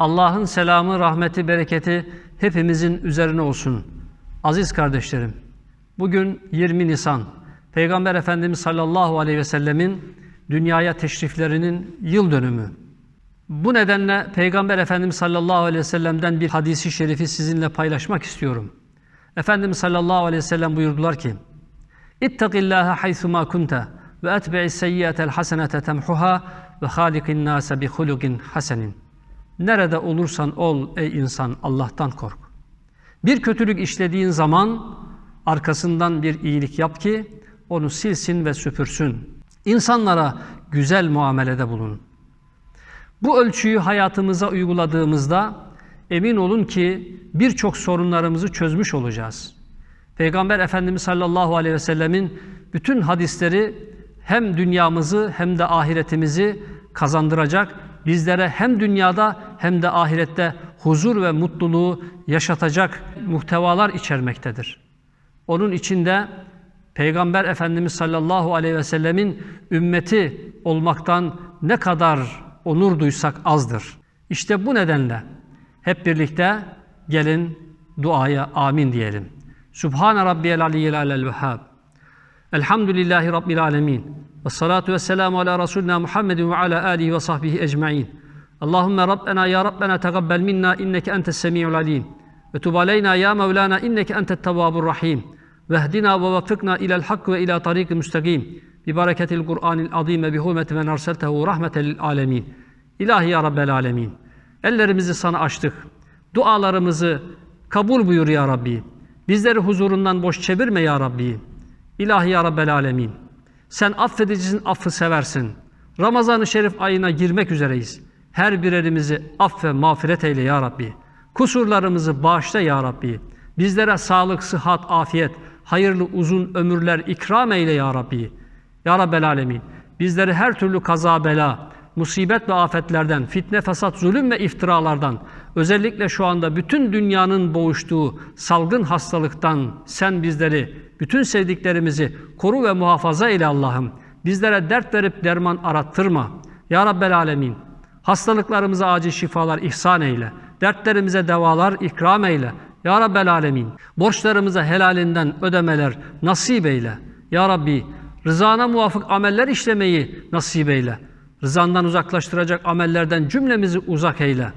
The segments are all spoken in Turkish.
Allah'ın selamı, rahmeti, bereketi hepimizin üzerine olsun. Aziz kardeşlerim, bugün 20 Nisan, Peygamber Efendimiz sallallahu aleyhi ve sellemin dünyaya teşriflerinin yıl dönümü. Bu nedenle Peygamber Efendimiz sallallahu aleyhi ve sellem'den bir hadisi şerifi sizinle paylaşmak istiyorum. Efendimiz sallallahu aleyhi ve sellem buyurdular ki, İttakillâhe haythumâ kunte ve etbi'is seyyiyetel hasenete temhuha ve halikin nâse bi hulukin hasenin. Nerede olursan ol ey insan Allah'tan kork. Bir kötülük işlediğin zaman arkasından bir iyilik yap ki onu silsin ve süpürsün. İnsanlara güzel muamelede bulun. Bu ölçüyü hayatımıza uyguladığımızda emin olun ki birçok sorunlarımızı çözmüş olacağız. Peygamber Efendimiz sallallahu aleyhi ve sellemin bütün hadisleri hem dünyamızı hem de ahiretimizi kazandıracak, bizlere hem dünyada hem de ahirette huzur ve mutluluğu yaşatacak muhtevalar içermektedir. Onun içinde Peygamber Efendimiz sallallahu aleyhi ve sellemin ümmeti olmaktan ne kadar onur duysak azdır. İşte bu nedenle hep birlikte gelin duaya amin diyelim. Subhane rabbiyel aliyyil alel vehhab. Elhamdülillahi rabbil alemin. Ve salatu ve selamu ala Resulina Muhammedin ve ala alihi ve sahbihi ecma'in. Allahümme Rabbena ya Rabbena tegabbel minna inneke entes semi'ul alim. Ve tub aleyna ya Mevlana inneke entet tevvabur rahim. Vehdina ve vaffikna ilel hak ve ila tariqi müstakim. Bi bereketil Kur'anil azim ve bi hurmeti men arseltehu rahmeten lil alemin. İlahi ya Rabbel alemin. Ellerimizi sana açtık. Dualarımızı kabul buyur ya Rabbi. Bizleri huzurundan boş çevirme ya Rabbi. İlahi ya Rabbel alemin. Sen affedicisin, affı seversin. Ramazan-ı Şerif ayına girmek üzereyiz. Her birerimizi aff ve mağfiret eyle ya Rabbi. Kusurlarımızı bağışla ya Rabbi. Bizlere sağlık, sıhhat, afiyet, hayırlı uzun ömürler ikram eyle ya Rabbi. Ya Rabbel alemin. Bizleri her türlü kaza bela, musibet ve afetlerden, fitne, fesat, zulüm ve iftiralardan, özellikle şu anda bütün dünyanın boğuştuğu salgın hastalıktan sen bizleri, bütün sevdiklerimizi koru ve muhafaza eyle Allah'ım. Bizlere dert verip derman arattırma. Ya Rabbel Alemin. Hastalıklarımıza acil şifalar ihsan eyle. Dertlerimize devalar ikram eyle. Ya Rabbel Alemin. Borçlarımıza helalinden ödemeler nasip eyle. Ya Rabbi rızana muvafık ameller işlemeyi nasip eyle. Rızandan uzaklaştıracak amellerden cümlemizi uzak eyle.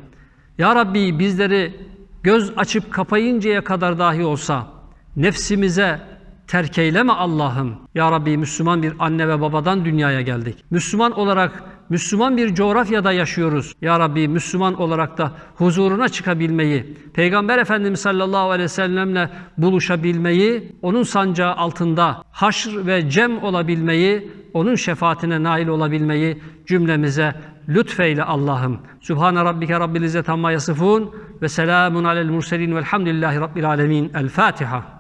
Ya Rabbi bizleri göz açıp kapayıncaya kadar dahi olsa nefsimize terk eyleme Allah'ım. Ya Rabbi Müslüman bir anne ve babadan dünyaya geldik. Müslüman olarak Müslüman bir coğrafyada yaşıyoruz. Ya Rabbi Müslüman olarak da huzuruna çıkabilmeyi, Peygamber Efendimiz sallallahu aleyhi ve sellemle buluşabilmeyi, onun sancağı altında haşr ve cem olabilmeyi, onun şefaatine nail olabilmeyi cümlemize lütfeyle Allah'ım. Sübhane rabbike rabbil izzet amma yasifun ve selamun alel murselin velhamdülillahi rabbil alemin. El Fatiha.